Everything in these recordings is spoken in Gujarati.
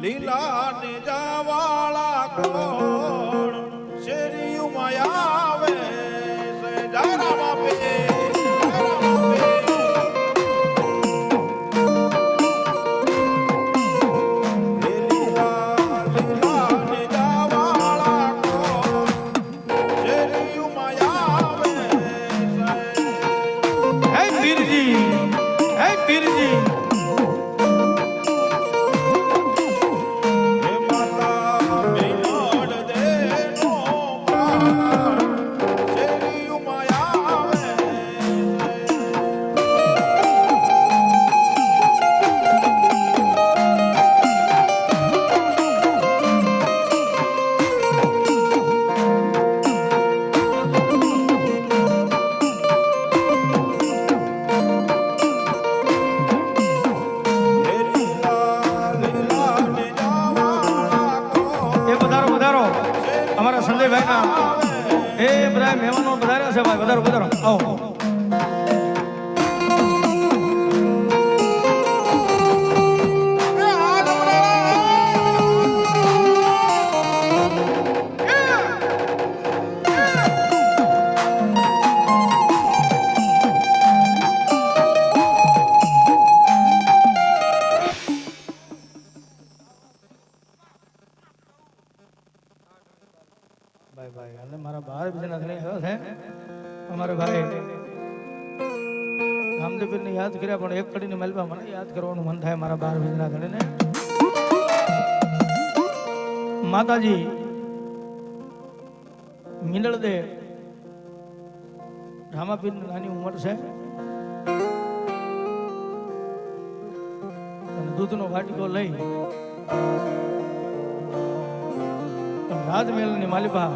લીલા જાવાળા કોણ શેરીયુમાં આવે છે. જારામાં પધાર્યા છે ભાઈ પધારો પધારો આવો. ભાઈ ભાઈ અને મારા બાર બીજાના ઘરે થયો છે. અમારે ભાઈ રામદેવપીરને યાદ કર્યા, પણ એક કડીને મેલવા મને યાદ કરવાનું મન થાય મારા બાર બીજાના ને. માતાજી મીંડળ દે રામાપીરની નાની ઉંમર છે. અને દૂધનો વાટકો લઈ રાજમહેલની માલિકા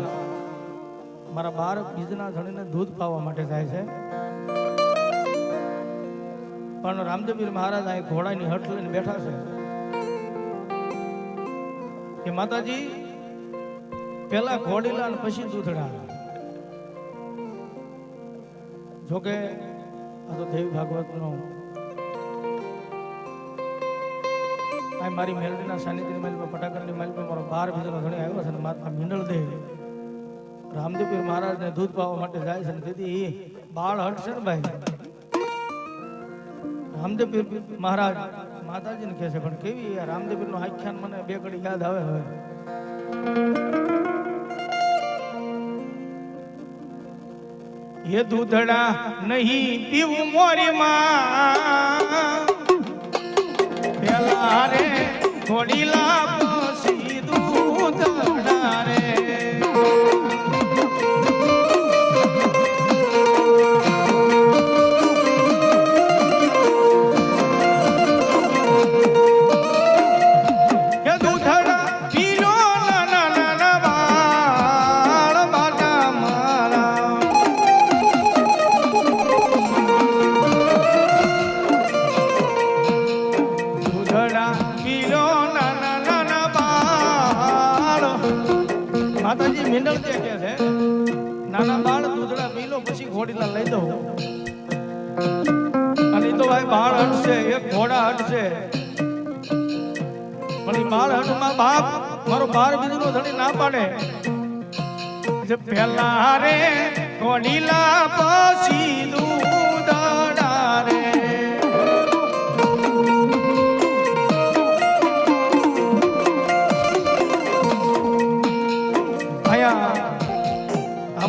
મારા બાર બીજના ધણીને દૂધ પાવા માટે જાય છે. પણ રામદેવીર મહારાજ અહીં ઘોડાની હઠ લઈને બેઠા છે. કે માતાજી પેલા ઘોડીલા અને પછી દૂધડા. જોકે આ તો દેવી ભાગવતનો આ મારી મેલડીના સાનિધ્યની મેલ પર પટાકરની મેલ પર મારો બાર બીજાનો ઘણી આવ્યો છે અને માતા મીંડળ દે. રામદેવપીર મહારાજને દૂધ પાવા માટે જાય છે તેથી એ બાળ હટશે ને ભાઈ. રામદેવપીર મહારાજ માતાજીને કહે છે, પણ કેવી રામદેવપીરનું આખ્યાન મને બે ઘડી યાદ આવે હવે. એ દૂધડા નહીં પીવું મોરી માં. પેલા રે કે છે? એક ઘોડા હટશે પણ એ બાળ હટમાં બાપ મારો બાર બીજનો ધણી ના પાડે. પેલા રે ઘોડીલા પછી દૂધડા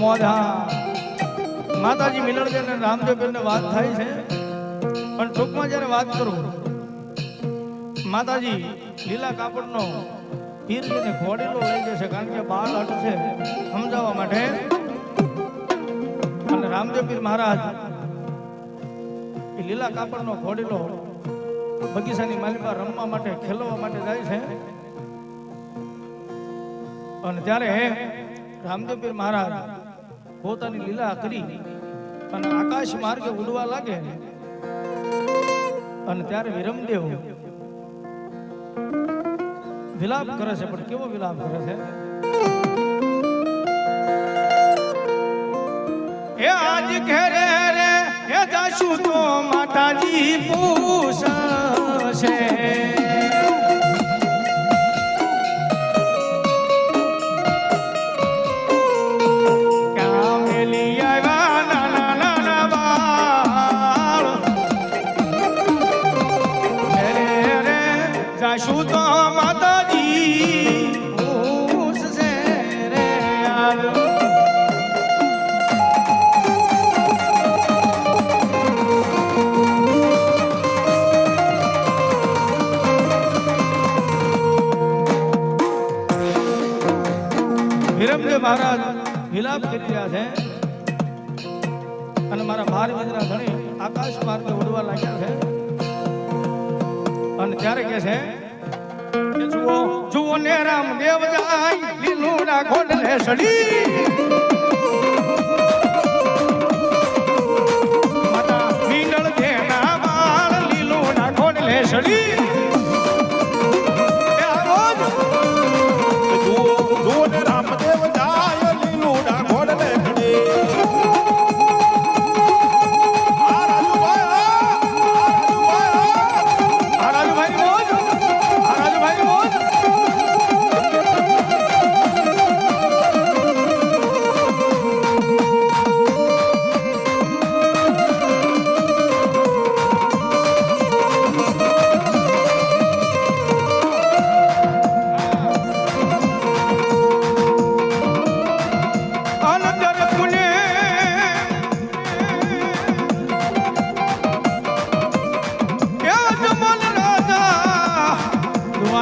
આમોદા માતાજી મિલણદેવ અને રામદેવપીરને વાત થાય છે. પણ ટૂંકમાં જ્યારે વાત કરું, માતાજી લીલા કાપડનો પીરજીને ઘોડેલો લઈ જશે કારણ કે બાળ છે સમજાવવા માટે. અને રામદેવપીર મહારાજ એ લીલા કાપડનો ઘોડેલો બગીચાની માલિકા રમવા માટે, ખેલવા માટે જાય છે. અને ત્યારે રામદેવપીર મહારાજ પોતાની લીલા કરી અને આકાશ માર્ગે ઉડવા લાગે. અને ત્યારે વિરમદેવ વિલાપ કરે છે. પણ કેવો વિલાપ કરે છે? એ આજ ઘરે રે, એ જાશું તો માતાજી પૂછશે જાશું તો માતાજી મહારાજ, વિલાપ કરી રહ્યા છે? અને મારા ધણી આકાશ માર્ગે ઉડવા લાગ્યા છે. અને ત્યારે કે છે કે જુઓ જુઓ ને રામદેવ જાય લીલું લીલું ના સડી. એ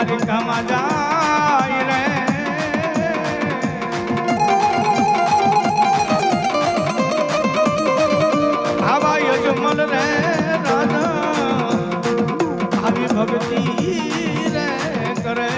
દ્વારકામાં જાય રે આવા યજમલ રે રાધા આવી ભક્તિ રે કરે